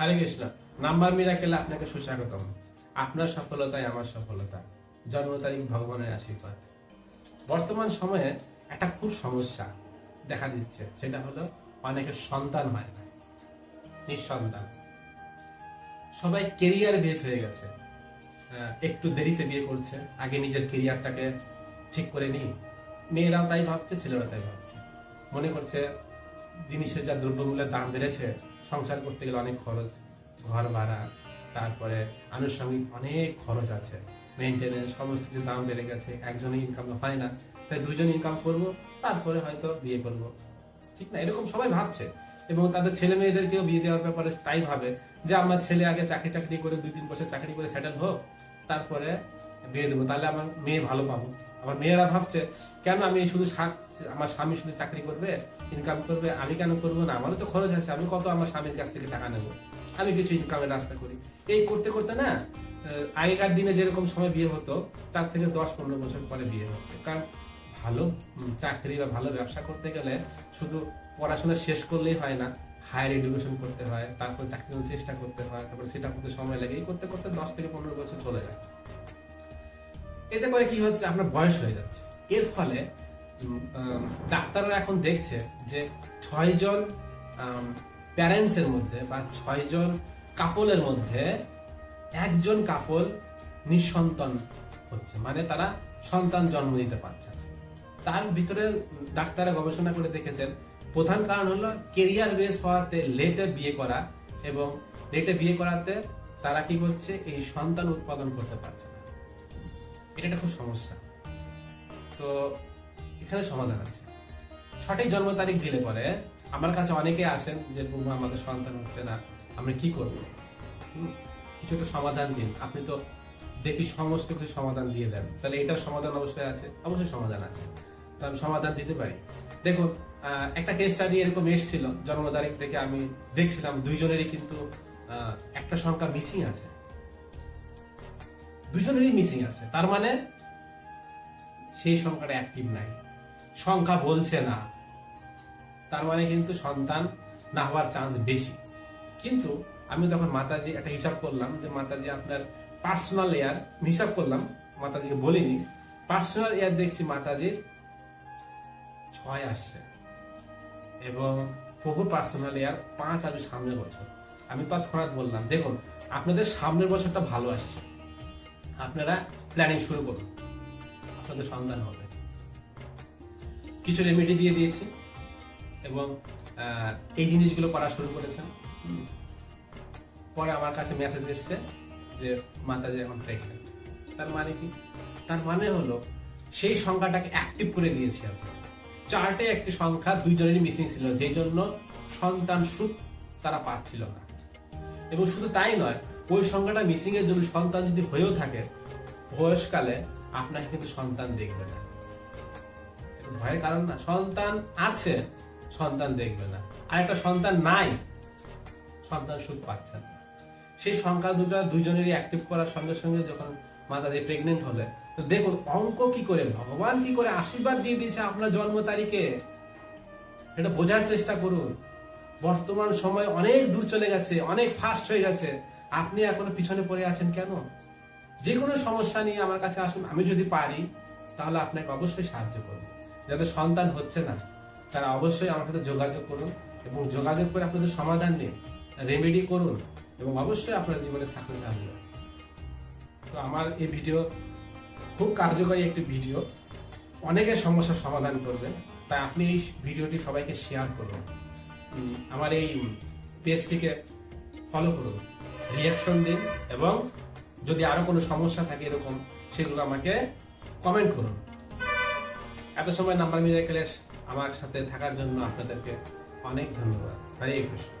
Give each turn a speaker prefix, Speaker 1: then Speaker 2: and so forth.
Speaker 1: হরে Krishna. Number মিরাকেলে আপনাকে সুস্বাগতম। আপনার সফলতাই আমার সফলতা। জন্ম তারিখ ভগবানের আশীর্বাদ। বর্তমান সময়ে একটা খুব সমস্যা দেখা দিচ্ছে। সেটা হলো অনেকের সন্তান হয় না। নিঃসন্তান। সবাই কেরিয়ার বেস হয়ে গেছে। একটু দেরিতে বিয়ে করছে। আগে নিজের কেরিয়ারটাকে ঠিক করে নিই। মেয়েরাও তাই ভাবছে, ছেলেরাও তাই ভাবছে। মনে করছে জিনিসের যা দ্রব্যমূল্যের দাম বেড়েছে, সংসার করতে গেলে অনেক খরচ, ঘর ভাড়া, তারপরে আনুষঙ্গিক অনেক খরচ আছে। মেনটেনেন্স সমস্ত কিছু দাম বেড়ে গেছে একজনে ইনকাম হয় না, তাই দুজন ইনকাম করব, তারপরে হয়তো বিয়ে করব। ঠিক না? এরকম সবাই ভাবছে। এবং তাদের ছেলে মেয়েদেরকেও বিয়ে দেওয়ার ব্যাপারে তাই ভাবে যে, আমার ছেলে আগে চাকরি টাকরি করে দুই তিন বছর চাকরি করে সেটেল হোক, তারপরে বিয়ে দেবো। তাহলে আমার মেয়ে ভালো পাবো। আমার মেয়েরা ভাবছে, কেন আমি শুধু আমার স্বামী শুধু চাকরি করবে ইনকাম করবে, আমি কেন করব না? আমারও তো খরচ আছে, আমি কত আমার স্বামীর কাছ থেকে টাকা নেব? আমি কিছু ইনকামের রাস্তা করি। এই করতে করতে না আগেকার দিনে যেরকম সময় বিয়ে হতো, তার থেকে দশ পনেরো বছর পরে বিয়ে হচ্ছে। কারণ ভালো চাকরি বা ভালো ব্যবসা করতে গেলে শুধু পড়াশোনা শেষ করলেই হয় না হায়ার এডুকেশন করতে হয়, তারপর চাকরি চেষ্টা করতে হয়, তারপর সেটা করতে সময় লাগে। এই করতে করতে দশ থেকে পনেরো বছর চলে যায়। এতে করে কি হচ্ছে? আপনার বয়স হয়ে যাচ্ছে। এর ফলে ডাক্তাররা এখন দেখছে যে ছয়জন প্যারেন্টস এর মধ্যে বা ছয়জন কাপলের মধ্যে একজন কাপল নিঃসন্তান হচ্ছে। মানে তারা সন্তান জন্ম দিতে পারছে তার ভিতরে ডাক্তাররা গবেষণা করে দেখেছেন, প্রধান কারণ হলো কেরিয়ার বেস হওয়াতে লেটে বিয়ে করা এবং লেটে বিয়ে করাতে তারা কি করছে? এই সন্তান উৎপাদন করতে পারছে না। এটা একটা খুব সমস্যা। তো এখানে সমাধান আছে। সঠিক জন্ম তারিখ দিলে পরে আমার কাছে অনেকে আসেন যে, বৌমা, আমাদের সন্তান হচ্ছে না, আমরা কি করব? কিছু একটা সমাধান দিন। আপনি তো দেখি সমস্ত কিছু সমাধান দিয়ে দেন। তাহলে এটার সমাধান অবশ্যই আছে, অবশ্যই সমাধান আছে। তো আমি সমাধান দিতে পারি। দেখুন একটা কেস স্টাডি এরকম এসেছিল, জন্ম তারিখ থেকে আমি দেখছিলাম, দুইজনেরই কিন্তু একটা সংখ্যা মিসিং আছে। দুজনেরই মিসিং আছে। তার মানে সেই সংখ্যাটা অ্যাক্টিভ নাই। সংখ্যা বলছে না। তার মানে কিন্তু সন্তান না হওয়ার চান্স বেশি। কিন্তু আমি তখন মাতাজি একটা হিসাব করলাম যে মাতাজি আপনার পার্সোনাল এয়ার হিসাব করলাম, মাতাজিকে বলিনি পার্সোনাল এয়ার দেখছি মাতাজির ছয় আসছে। এবং প্রভু পার্সোনাল এয়ার পাঁচ আসবে সামনের বছর। আমি তৎক্ষণাৎ বললাম, দেখুন, আপনাদের সামনের বছরটা ভালো আসছে। আপনারা প্ল্যানিং শুরু করুন। আপনাদের সন্তান হবে। কিছু রেমেডি দিয়ে দিয়েছি এবং এই জিনিসগুলো করা শুরু করেছেন। পরে আমার কাছে মেসেজ এসছে যে মাতাজি এখন প্রেগনেন্ট তার মানে কি? তার মানে হলো সেই সংখ্যাটাকে অ্যাক্টিভ করে দিয়েছি আমরা। চার্টে একটি সংখ্যা দুইজনেরই মিসিং ছিল যেই জন্য সন্তান সুখ তারা পাচ্ছিল না। এবং শুধু তাই নয় ওই সংখ্যাটা মিসিং এর জন্য সন্তান যদি হয়েও থাকে, বয়সকালে আপনাকে কিন্তু সন্তান দেখবে না। ভয়ের কারণ না। সন্তান আছে, সন্তান দেখবে না। আর একটা সন্তান নাই, সন্তান সুখ পাচ্ছে না। সেই সংখ্যা দুটো দুজনেরই অ্যাক্টিভ করার সঙ্গে সঙ্গে যখন মাতাজি প্রেগনেন্ট হলে, তো দেখুন, অঙ্ক কি করে, ভগবান কি করে আশীর্বাদ দিয়ে দিয়েছে আপনার জন্ম তারিখে? এটা বোঝার চেষ্টা করুন। বর্তমান সময় অনেক দূর চলে গেছে, অনেক ফাস্ট হয়ে গেছে। আপনি এখনও পিছনে পড়ে আছেন কেন? যে কোনো সমস্যা নিয়ে আমার কাছে আসুন, আমি যদি পারি, তাহলে আপনাকে অবশ্যই সাহায্য করব। যাদের সন্তান হচ্ছে না, তারা অবশ্যই আমার সাথে যোগাযোগ করুন এবং যোগাযোগ করে আপনাদের সমাধান দিন রেমেডি করুন এবং অবশ্যই আপনার জীবনে সাকসেস আসবে। তো আমার এই ভিডিও খুব কার্যকরী একটি ভিডিও অনেকের সমস্যার সমাধান করবে, তাই আপনি এই ভিডিওটি সবাইকে শেয়ার করুন। আমার এই পেজটিকে ফলো করুন। রিয়াকশন দিন এবং যদি আরও কোনো সমস্যা থাকে এরকম, সেগুলো আমাকে কমেন্ট করুন। এত সময় নাম্বার মিরাকেলের আমার সাথে থাকার জন্য আপনাদেরকে অনেক ধন্যবাদ। হরে কৃষ্ণ।